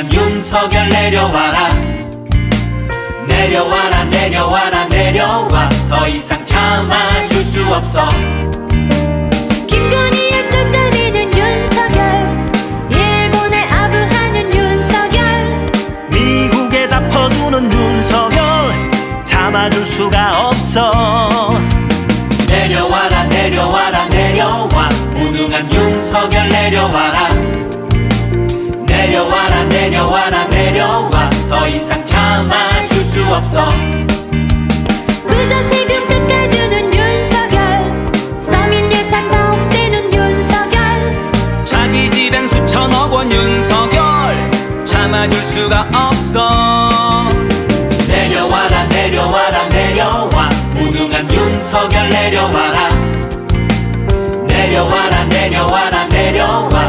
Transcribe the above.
무능한 윤석열 내려와라. 내려와라 내려와라 내려와. 더 이상 참아줄 수 없어. 김건희의 쩌짜리는 윤석열. 일본에 아부하는 윤석열. 미국에다 퍼주는 윤석열. 참아줄 수가 없어. 내려와라 내려와라 내려와. 무능한 윤석열 내려와라 내려와라 내려와 더 이상 참아줄 수 없어. 그저 세금 깎아주는 윤석열 서민 예산 다 없애는 윤석열. 자기 집엔 수천억 원 윤석열 참아줄 수가 없어. 내려와라 내려와라 내려와. 무능한 윤석열 내려와라. 내려와라 내려와라 내려와